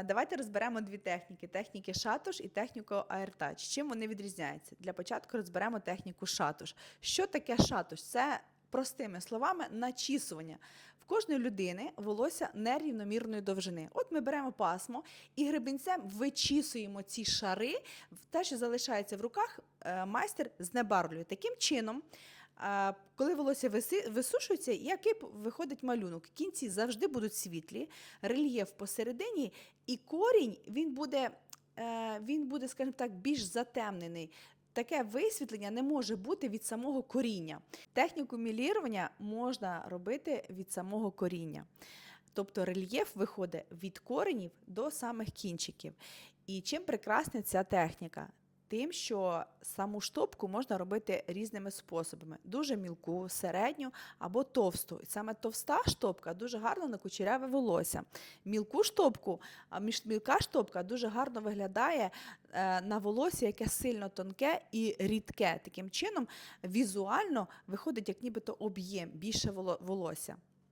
Е, Давайте розберемо дві техніки: техніки шатуш і техніку аертач. Чим вони відрізняються? Для початку розберемо техніку шатуш. Що таке шатуш? Це простими словами начісування. В кожної людини волосся нерівномірної довжини. От ми беремо пасмо і гребінцем вичісуємо ці шари. Те, що залишається в руках, е, майстер знебарвлює. Таким чином, коли волосся висушується, який виходить малюнок. Кінці завжди будуть світлі, рельєф посередині, і корінь він буде, е, він буде, скажімо так, більш затемнений. Таке висвітлення не може бути від самого коріння. Техніку мілірування можна робити від самого коріння. Тобто рельєф виходить від коренів до самих кінчиків. І чим прекрасна ця техніка? Тим, що саму штопку можна робити різними способами: дуже мілку, середню або товсту. І саме товста штопка дуже гарно на кучеряве волосся. Мілку штопку, а мілка штопка дуже гарно виглядає е, на волосся, яке сильно тонке і рідке. Таким чином, візуально виходить як нібито об'єм, більше воло- волосся.